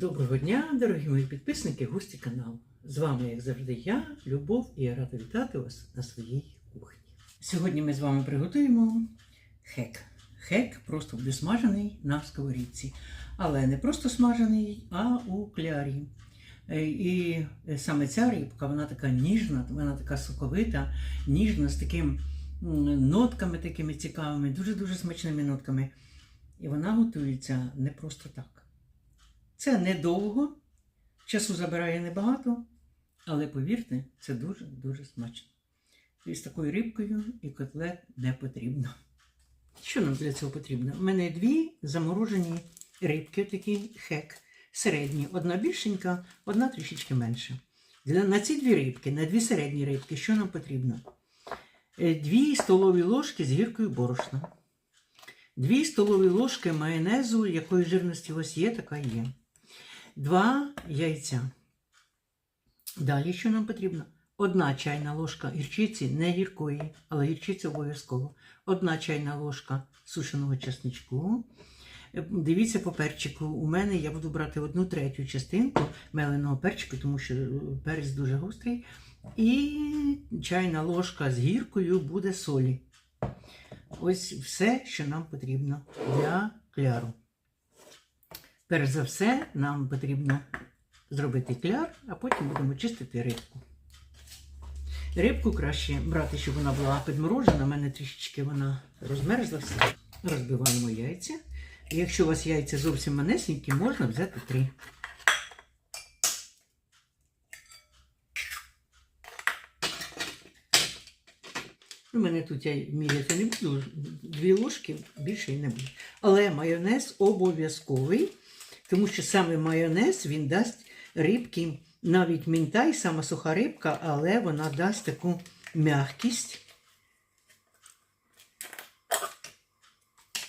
Доброго дня, дорогі мої підписники, гості каналу. З вами, як завжди, я, Любов, і я рада вітати вас на своїй кухні. Сьогодні ми з вами приготуємо хек. Хек просто буде смажений на сковорідці. Але не просто смажений, а у клярі. Е, І саме ця рибка, вона така ніжна, вона така соковита, ніжна, з таким м, нотками такими цікавими, дуже-дуже смачними нотками. І вона готується не просто так. Це недовго, часу забирає небагато, але повірте, це дуже-дуже смачно. І з такою рибкою і котлет не потрібно. Що нам для цього потрібно? У мене дві заморожені рибки, такі хек, середні. Одна більшенька, одна трішечки менша. Для, на ці дві рибки, на дві середні рибки, що нам потрібно? Е, Дві столові ложки з гіркою борошна. Дві столові ложки майонезу, якої жирності вас є, така є. Два яйця. Далі що нам потрібно? Одна чайна ложка гірчиці, не гіркої, але гірчиці обов'язково. Одна чайна ложка сушеного чесничку. Е, Дивіться по перчику. У мене я буду брати одну третю частинку меленого перчику, тому що е, перець дуже гострий. І чайна ложка з гіркою буде солі. Ось все, що нам потрібно для кляру. Перш за все, нам потрібно зробити кляр, а потім будемо чистити рибку. Рибку краще брати, щоб вона була підморожена. У мене трішечки вона розмерзлася. Розбиваємо яйця. Якщо у вас яйця зовсім манесенькі, можна взяти три. У мене тут я міряти не буду, дві ложки більше і не буде. Але майонез обов'язковий, тому що саме майонез він дасть рибки, навіть мінтай, сама суха рибка, але вона дасть таку м'якість.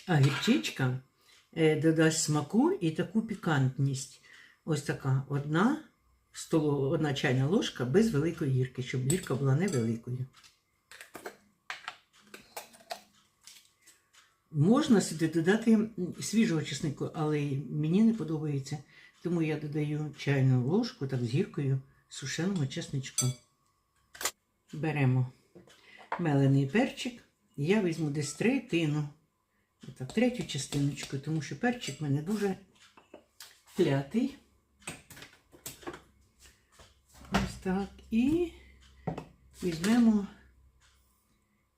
А гірчичка е, додасть смаку і таку пікантність. Ось така одна, столова, одна чайна ложка без великої гірки, щоб гірка була невеликою. Можна сюди додати свіжого чеснику, але мені не подобається. Тому я додаю чайну ложку так з гіркою сушеного чесничку. Беремо мелений перчик. Я візьму десь третину. Отак, третю частиночку, тому що перчик в мене дуже клятий. Ось так. І візьмемо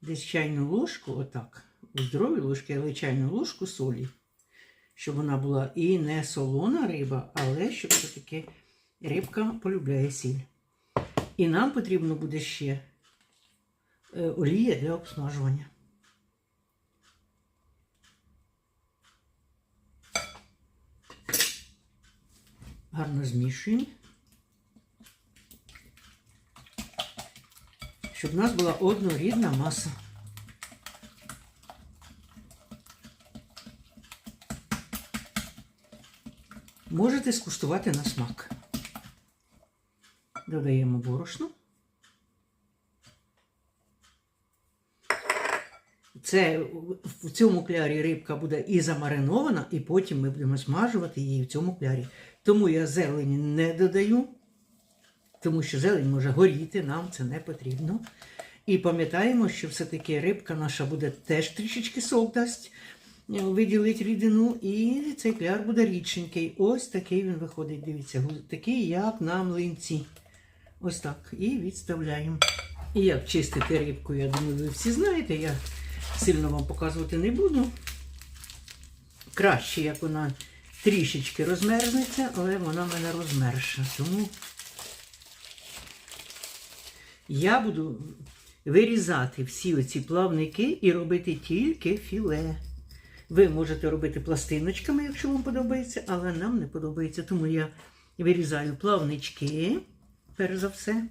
десь чайну ложку, отак у здоровій ложки, але чайну ложку солі, щоб вона була і не солона риба, але щоб все-таки рибка полюбляє сіль. І нам потрібно буде ще е, олія для обсмажування. Гарно змішуємо, щоб у нас була однорідна маса. Можете скуштувати на смак. Додаємо борошно. Це в цьому клярі рибка буде і замаринована, і потім ми будемо смажувати її в цьому клярі. Тому я зелені не додаю, тому що зелень може горіти, нам це не потрібно. І пам'ятаємо, що все-таки рибка наша буде теж трішечки сок дасть, е, виділить рідину, і цей кляр буде рідшенький. Ось такий він виходить, дивіться, такий, як на млинці. Ось так. І відставляємо. І як чистити рибку, я думаю, ви всі знаєте. Я сильно вам показувати не буду. Краще, як вона трішечки розмерзнеться, але вона в мене розмерша. Тому я буду вирізати всі оці плавники і робити тільки філе. Ви можете робити пластиночками, якщо вам подобається, але нам не подобається. Тому я вирізаю плавнички, перш за все.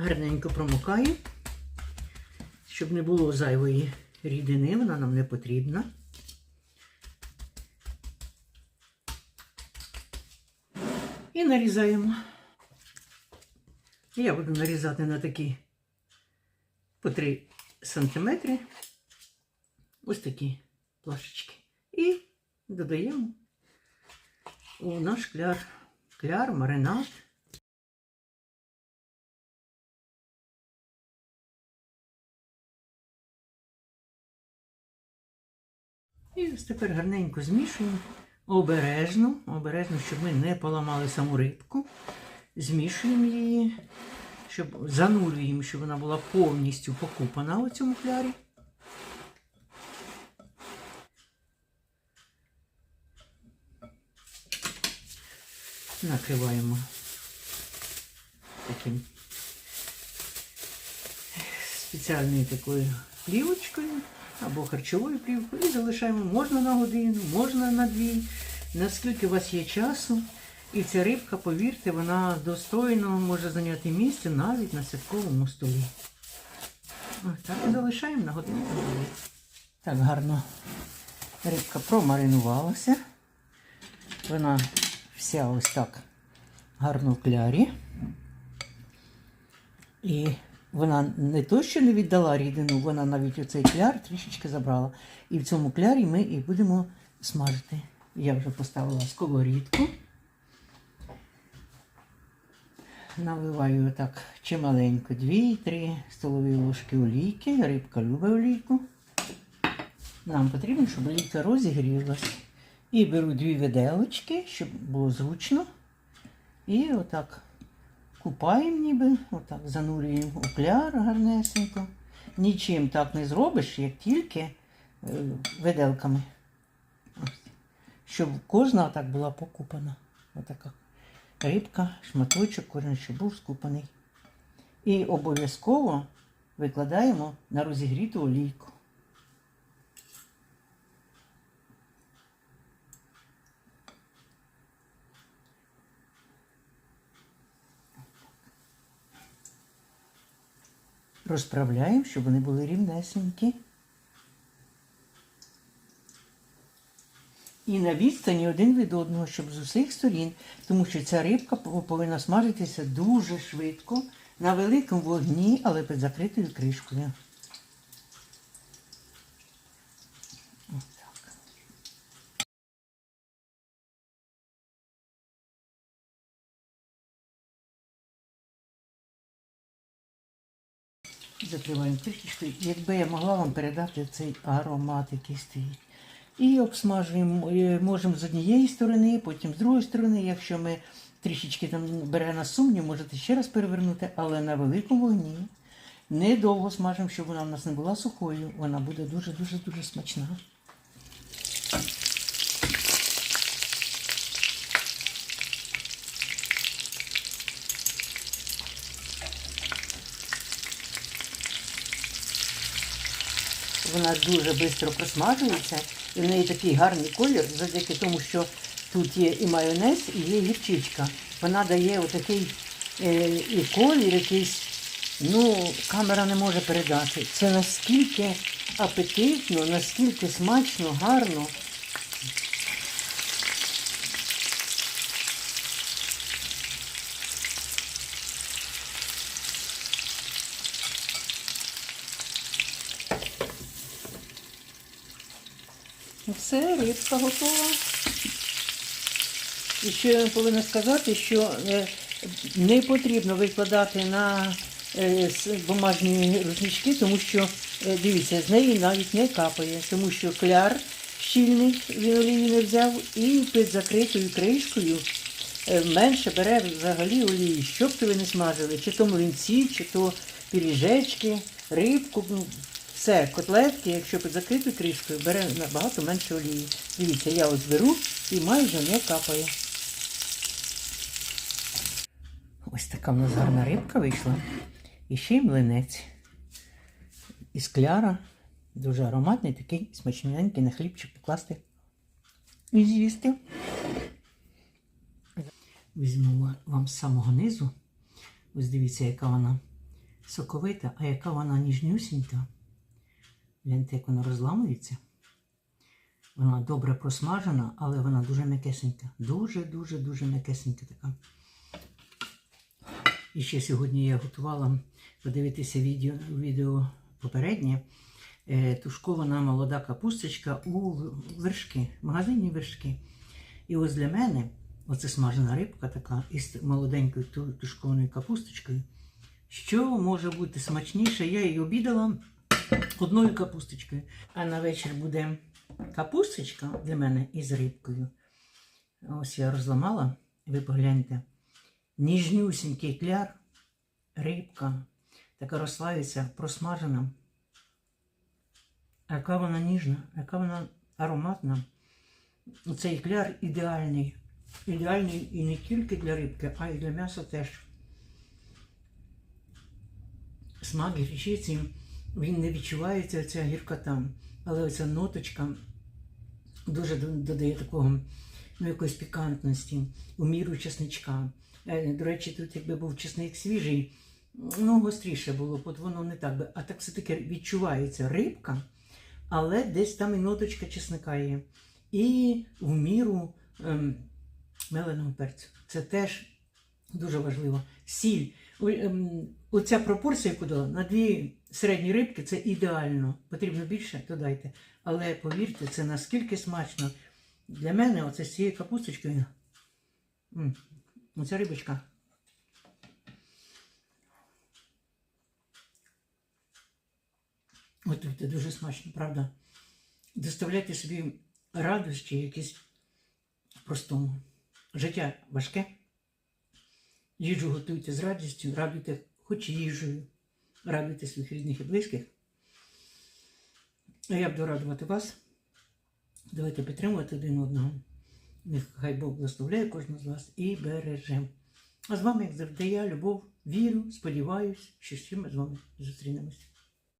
Гарненько промокаю, щоб не було зайвої рідини, вона нам не потрібна. І нарізаємо. Я буду нарізати на такі по 3 сантиметри. Ось такі плашечки. І додаємо у наш кляр, кляр, маринад. І ось тепер гарненько змішуємо. Обережно, обережно, щоб ми не поламали саму рибку. Змішуємо її, щоб занурюємо, щоб вона була повністю покупана у цьому клярі. Накриваємо таким спеціальною такою плівочкою або харчовою плівкою і залишаємо можна на годину, можна на дві, наскільки у вас є часу. І ця рибка, повірте, вона достойно може зайняти місце навіть на святковому столі. Ось так і залишаємо на годину. Так гарно рибка промаринувалася. Вона вся ось так гарно в клярі. І вона не то, що не віддала рідину, вона навіть оцей кляр трішечки забрала. І в цьому клярі ми і будемо смажити. Я вже поставила сковорідку. Наливаю отак чималенько, 2-3 столові ложки олійки. Рибка любить олійку. Нам потрібно, щоб олійка розігрілась. І беру дві виделочки, щоб було зручно. І отак купаємо ніби, отак занурюємо у кляр гарнесенько. Нічим так не зробиш, як тільки е, виделками. Щоб кожна так була покупана. Отака рибка, шматочок, кожен, щоб був скупаний. І обов'язково викладаємо на розігріту олійку. Розправляємо, щоб вони були рівнесенькі. І на відстані один від одного, щоб з усіх сторін, тому що ця рибка повинна смажитися дуже швидко, на великому вогні, але під закритою кришкою. Закриваємо кришечкою. Якби я могла вам передати цей аромат, який стоїть. І обсмажуємо, е, можемо з однієї сторони, потім з другої сторони. Якщо ми трішечки там бере на сумнів, можете ще раз перевернути, але на великому вогні. Недовго смажимо, щоб вона в нас не була сухою. Вона буде дуже-дуже дуже смачна. Вона дуже швидко просмажується, і в неї такий гарний колір, завдяки тому, що тут є і майонез, і є гірчичка. Вона дає отакий е, і колір якийсь, ну, камера не може передати. Це наскільки апетитно, наскільки смачно, гарно. Все, рибка готова. І ще я повинна сказати, що е, не потрібно викладати на е, бумажні рушнички, тому що, е, дивіться, з неї навіть не капає, тому що кляр щільний він олії не взяв і під закритою кришкою менше бере взагалі олії. Що б то ви не смажили, чи то млинці, чи то пиріжечки, рибку. Все, котлетки, якщо під закритою кришкою, бере набагато менше олії. Дивіться, я ось беру і майже не капає. Ось така в нас гарна рибка вийшла. І ще й млинець. Із кляра. Дуже ароматний, такий смачненький на хлібчик покласти і з'їсти. Візьму вам з самого низу. Ось дивіться, яка вона соковита, а яка вона ніжнюсінька. Гляньте, як вона розламується. Вона добре просмажена, але вона дуже м'якесенька. Дуже-дуже дуже м'якесенька така. І ще сьогодні я готувала подивитися відео, відео попереднє. Е, тушкована молода капусточка у вершки, в магазині вершки. І ось для мене оце смажена рибка така із молоденькою тушкованою капусточкою. Що може бути смачніше? Я її обідала одною капусточкою. А на вечір буде капусточка для мене із рибкою. Ось я розламала, ви погляньте. Ніжнюсінький кляр, рибка, така розслається, просмажена. Яка вона ніжна, яка вона ароматна. Цей кляр ідеальний. Ідеальний і не тільки для рибки, а й для м'яса теж. Смак гірчиці, він не відчувається ця гіркота, але оця ноточка дуже додає такого ну, якоїсь пікантності, у міру чесничка. Е, До речі, тут якби був чесник свіжий, ну гостріше було, от воно не так би. А так все-таки відчувається рибка, але десь там і ноточка чесника є. І в міру ем, меленого перцю. Це теж дуже важливо. Сіль. Ем, Оця пропорція, яку дала, на дві середні рибки це ідеально. Потрібно більше, то дайте. Але повірте, це наскільки смачно. Для мене оце з цією капусточкою. м, Оця рибочка. Готуйте дуже смачно, правда? Доставляйте собі радощі якісь простому. Життя важке. Їжу готуйте з радістю, радуйте хоч їжею, радуйте своїх рідних і близьких. А я буду радувати вас. Давайте підтримувати один одного. Нехай Бог благословляє кожного з вас і береже. А з вами, як завжди, я, любов, вірю, сподіваюсь, що ще ми з вами зустрінемось.